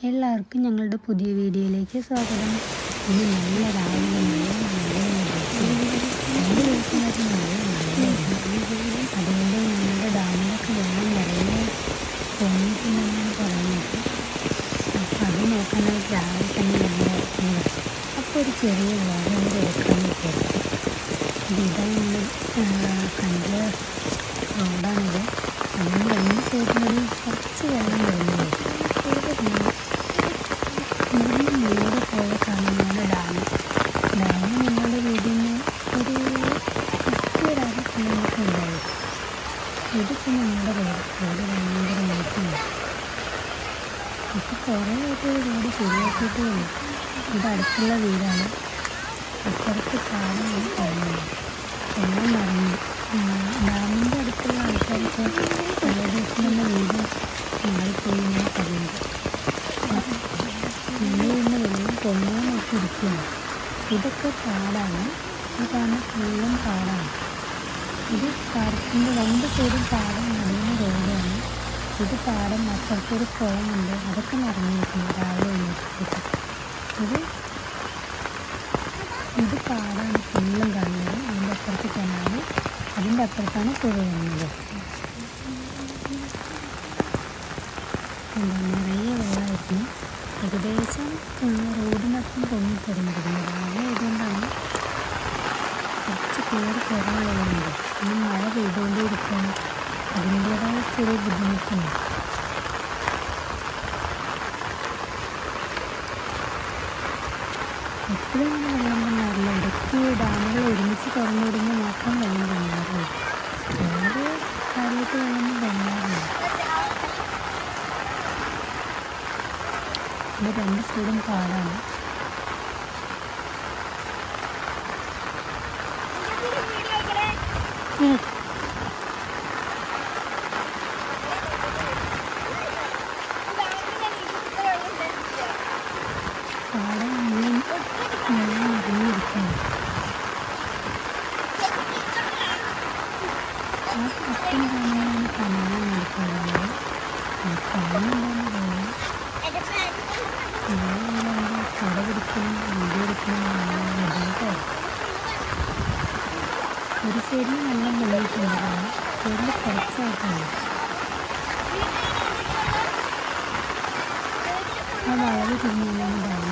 എല്ലാവർക്കും ഞങ്ങളുടെ പുതിയ വീഡിയോയിലേക്ക് സ്വാഗതം. ഇന്ന് നല്ല രാവിലെ അതുകൊണ്ട് ഞങ്ങളുടെ ഡാമിലൊക്കെ വെള്ളം നിറയെ പൊങ്ങിയിട്ടുണ്ടെന്നാണ് പറയുന്നത്. അപ്പോൾ അത് നോക്കാനായിട്ട് രാവിലെ തന്നെ ഞങ്ങൾ ഇറക്കുന്നത് അപ്പോൾ ഒരു ചെറിയ വ്ളോഗ് നമ്മൾ എടുക്കാമെന്ന് വിചാരിച്ചു. ഇത് ഞങ്ങൾ കണ്ട റോഡാണിത് അതിന് രണ്ട് സൈഡിലൊരു കുറച്ച് വെള്ളം വരുന്നുണ്ട് ഇവിടുന്ന് നേരെ പോയ കാണുന്നതാണ് ഡാം ഡാം ഞങ്ങളുടെ വീടിൽ നിന്ന് ഒരു പത്ത് ഒരു അര കിലോമീറ്റർ ഉണ്ടാവും ഇതിപ്പോൾ ഞങ്ങളുടെ റോഡ് റോഡ് ഭയങ്കര മോശമാണ് ഇപ്പോൾ കുറേ ആയിട്ട് റോഡ് ശരിയാക്കിയിട്ടേ ഉള്ളൂ. ഇത് അടുത്തുള്ള വീടാണ്. അപ്പുറത്ത് കാണാൻ കാണുന്നത് എല്ലാം മറിഞ്ഞു. ഡാമിന്റെ അടുത്തുള്ള ആൾക്കാർക്ക് പല ദിവസം തന്നെ വീട് മാറിപ്പോയി എന്നാണ് പറയുന്നത്. ഞങ്ങൾ ഇന്ന് വെള്ളം പൊങ്ങാൻ നോക്കി ഇരിക്കുകയാണ്. ഇതൊക്കെ പാടാണ്. ഇതാണ് ഫുള്ളും പാടാണ്. ഇത് പാടത്തിന്റെ രണ്ട് സൈഡും പാടം നടുവിന് റോഡാണ് ഇത് പാടം അപ്പുറത്തൊരു കുളമുണ്ട്. അതൊക്കെ നിറഞ്ഞിരിക്കുന്നു രാവിലെ എണീറ്റിട്ട് ഇത് ഇത് പാടാണ്. ഫുള്ളും കാണുന്നത് അതിന്റെ അപ്പുറത്ത് കനാല്. അതിന്റെ അപ്പുറത്താണ് പുഴ വരുന്നത്. നിറയെ വെള്ളമായിരുന്നു. ഏകദേശം റോഡിനൊപ്പം പൊങ്ങി തുടങ്ങിയിരുന്നു രാവിലെ ആയതുകൊണ്ടാണ് കുറച്ച് പേര് കുറവുള്ളതുകൊണ്ട് ഇനി മഴ പെയ്തുകൊണ്ടേയിരിക്കുകയാണ് അതിന്റേതായ ചെറിയ ബുദ്ധിമുട്ടുണ്ട്. എപ്പോഴും വെള്ളം തന്നാറില്ല ഇടയ്ക്ക് ഡാമുകൾ ഒരുമിച്ച് തുറന്നുവിടുന്ന മാത്രം വെള്ളം തന്നാറുള്ളൂ വേറെ കാര്യമായിട്ട് വെള്ളം തന്നാറില്ല എന്റെ രണ്ട് സൈഡും പാടാണ് ഉം. പാടം മുഴുവൻ വെള്ളം നിറഞ്ഞിരിക്കുകയാണ് ആ അപ്പൻ കാണാനാണ് കനാല് നടക്കുന്നത് കാണുന്നുണ്ടാകുന്ന വെള്ളം നമ്മളവിടെ കട പിടിക്കണം വീഡിയോ എടുക്കണം ഒരു സൈഡിൽ നല്ല മുള്ളിട്ടുണ്ടായിരുന്നു സൈഡിൽ കുറച്ചായിട്ടുണ്ട് ആ വളവ് തിരിഞ്ഞാണ്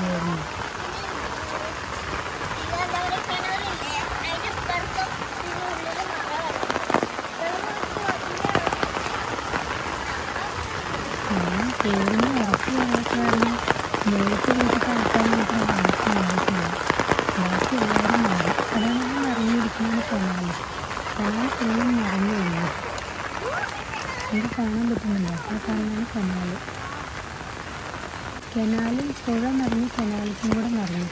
കനാൽ കാണാൻ പറ്റുന്നില്ല ആ കാണുന്നതാണ് കനാല് കനാലും പുഴ നിറഞ്ഞ് കനാലിക്കും കൂടെ നിറഞ്ഞു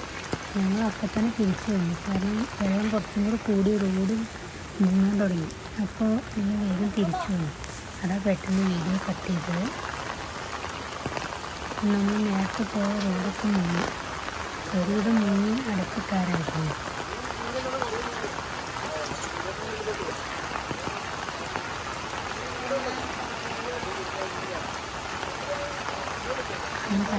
ഞങ്ങൾ അപ്പം തന്നെ തിരിച്ചു വന്നു. കാരണം വെള്ളം കുറച്ചും കൂടെ കൂടി റോഡ് മുങ്ങാൻ തുടങ്ങി. അപ്പോൾ ഞങ്ങൾ വേഗം തിരിച്ചു വന്നു. അതാ പെട്ടെന്ന് വീഡിയോ കട്ട് ചെയ്തത്. നമ്മൾ നേരത്തെ പോയ റോഡൊക്കെ മുങ്ങി. ഒരുവിധം മുങ്ങി അടക്കക്കാരായിരുന്നു ഇതിപ്പോ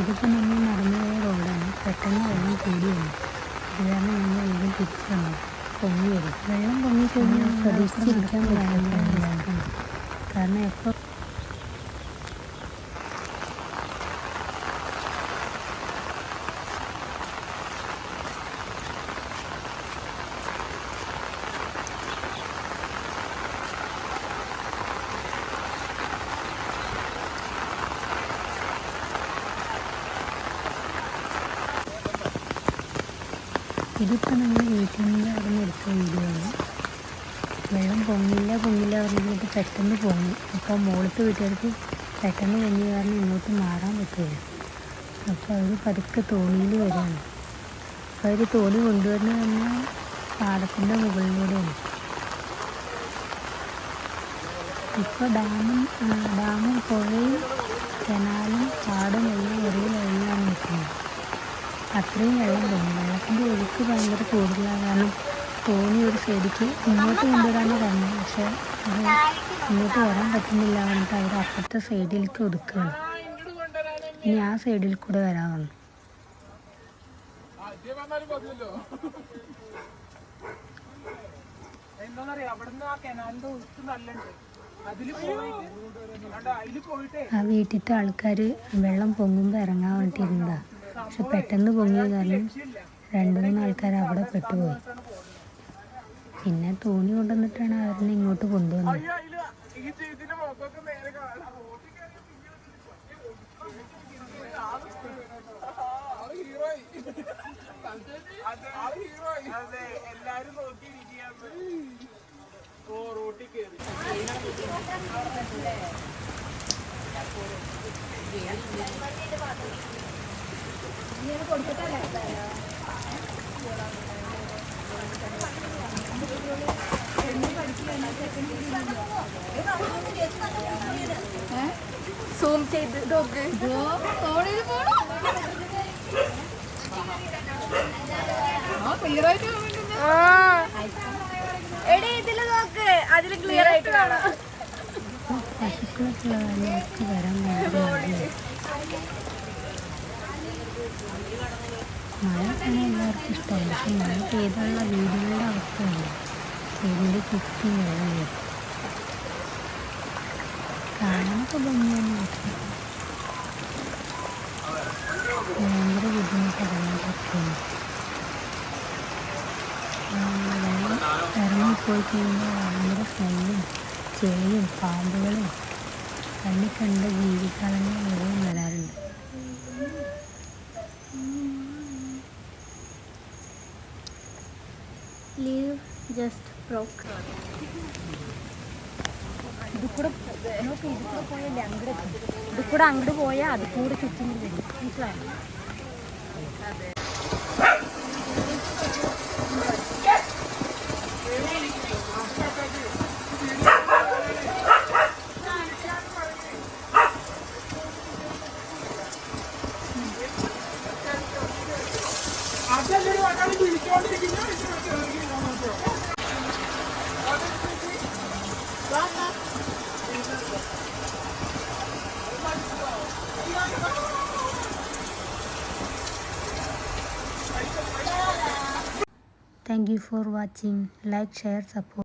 ഇതിപ്പോൾ നമ്മൾ നടന്നു പോയ റോഡാണ്. പെട്ടെന്ന് വെള്ളം കൂടിയാണ്. അത് കാരണം ഞങ്ങൾ വേഗം തിരിച്ചു വന്നു പൊങ്ങി വരും വെള്ളം പൊങ്ങി കഴിഞ്ഞാൽ പ്രതീക്ഷിച്ചിരിക്കാൻ പറ്റില്ല കാരണം എപ്പോൾ ഇതിപ്പോൾ നമ്മൾ വീട്ടിൽ അവിടെ നിന്ന് എടുത്ത വീഡിയോ ആണ് വെള്ളം പൊങ്ങില്ല പൊങ്ങില്ല പറഞ്ഞിട്ട് പെട്ടെന്ന് പൊങ്ങി അപ്പോൾ മുകളിലത്തെ വീട്ടുകാർക്ക് പെട്ടെന്ന് പൊങ്ങി കാരണം ഇങ്ങോട്ട് മാറാൻ പറ്റില്ല അപ്പോൾ അവർ പതുക്കെ തോണിയിൽ വരികയാണ്. അപ്പോൾ അവർ തോണി കൊണ്ടുവരുന്നത് തന്നെ പാടത്തിന്റെ മുകളിലൂടെയാണ് ഇപ്പോൾ ഡാമും ഡാമും പുഴയും കനാലും പാടും എല്ലാം ഒരേ ലൈനിലാണ് നിൽക്കുന്നത്. അത്രയും വെള്ളം ഭയങ്കര കൂടുതലാണ് കാരണം തോണി ഒരു ശരിക്ക് ഇങ്ങോട്ട് കൊണ്ടുവരാനേ പറഞ്ഞു പക്ഷേ അത് ഇങ്ങോട്ട് വരാൻ പറ്റുന്നില്ല എന്നിട്ട് അവർ അപ്പുറത്തെ സൈഡിലേക്ക് ഒതുക്കുകയാണ്. ഇനി ആ സൈഡിൽ കൂടെ വരാമെന്ന് ആ വീട്ടിലത്തെ ആൾക്കാർ വെള്ളം പൊങ്ങുമ്പോൾ ഇറങ്ങാൻ വേണ്ടിയിരുന്നതാ. പക്ഷെ പെട്ടെന്ന് പൊങ്ങിയ കാരണം രണ്ട് മൂന്ന് ആൾക്കാർ അവിടെ പെട്ടുപോയി. പിന്നെ തോണി കൊണ്ടുവന്നിട്ടാണ് അവരെ ഇങ്ങോട്ട് കൊണ്ടുവന്നത്. അതിൽ സൂം ചെയ്ത് നോക്ക് എടി ഇതിൽ നോക്ക്. അതിൽ ക്ലിയർ ആയിട്ട് കാണാം. വരാൻ മഴ കാണാൻ എല്ലാവർക്കും ഇഷ്ടമാണ്. പക്ഷെ മഴ പെയ്തുള്ള വീടുകളുടെ അവസ്ഥയല്ല വീടിന്റെ ചുറ്റി വെള്ളം വരും. കാണാനൊക്കെ ഭംഗിയാണ്. ഭയങ്കര ബുദ്ധിമുട്ടാണ് വെള്ളം ഇറങ്ങിപ്പോയി കഴിയുമ്പോൾ ഭയങ്കര സ്മെല്ലും ചെളിയും പാമ്പുകളും കണ്ണി കണ്ട ജീവികളെന്ന് മുഴുവൻ വരാറുണ്ട്. ലീവ് ജസ്റ്റ് ബ്രോക്ക് ഇത് കൂടെ നോക്ക് ഇത് കൂടെ പോയല്ലേ അങ്ങോട്ട് ഇത് കൂടെ അങ്ങോട്ട് പോയാൽ അത് കൂടെ ചുറ്റും മനസ്സിലായോ? Thank you for watching. Like, share, support.